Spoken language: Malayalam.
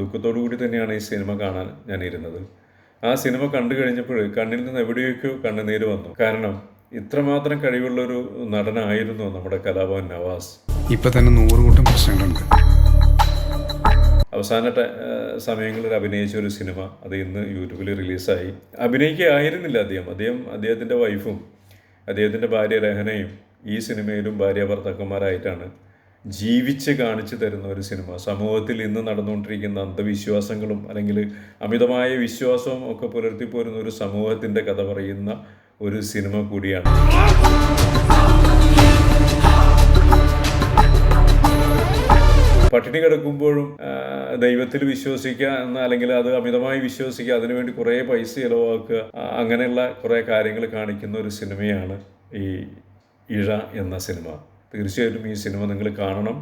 ദുഃഖത്തോടു കൂടി തന്നെയാണ് ഈ സിനിമ കാണാൻ ഞാൻ ഇരുന്നത് ആ സിനിമ കണ്ടു കഴിഞ്ഞപ്പോൾ കണ്ണിൽ നിന്ന് എവിടെയൊക്കെയോ കണ്ണുനീര് വന്നു. കാരണം ഇത്രമാത്രം കഴിവുള്ളൊരു നടനായിരുന്നു നമ്മുടെ കലാഭവൻ നവാസ്. ഇപ്പൊ തന്നെ നൂറുകൂട്ടം പ്രശ്നങ്ങളുണ്ട്. അവസാന സമയങ്ങളിൽ അഭിനയിച്ച ഒരു സിനിമ അത് ഇന്ന് യൂട്യൂബിൽ റിലീസായി. അഭിനയിക്കുകയായിരുന്നില്ല അദ്ദേഹം. അദ്ദേഹം അദ്ദേഹത്തിന്റെ വൈഫും അദ്ദേഹത്തിന്റെ ഭാര്യ രഹനയും ഈ സിനിമയിലും ഭാര്യ ഭർത്താക്കന്മാരായിട്ടാണ് ജീവിച്ച് കാണിച്ചു തരുന്ന ഒരു സിനിമ. സമൂഹത്തിൽ ഇന്ന് നടന്നുകൊണ്ടിരിക്കുന്ന അന്ധവിശ്വാസങ്ങളും അല്ലെങ്കിൽ അമിതമായ വിശ്വാസവും ഒക്കെ പുലർത്തിപ്പോരുന്ന ഒരു സമൂഹത്തിന്റെ കഥ പറയുന്ന ഒരു സിനിമ കൂടിയാണ്. പട്ടിണി കിടക്കുമ്പോഴും ദൈവത്തിൽ വിശ്വസിക്കുക എന്ന അല്ലെങ്കിൽ അത് അമിതമായി വിശ്വസിക്കുക അതിനുവേണ്ടി കുറേ പൈസ ചിലവാക്കുക അങ്ങനെയുള്ള കുറേ കാര്യങ്ങൾ കാണിക്കുന്ന ഒരു സിനിമയാണ് ഈ ഇഴ എന്ന സിനിമ. തീർച്ചയായിട്ടും ഈ സിനിമ നിങ്ങൾ കാണണം.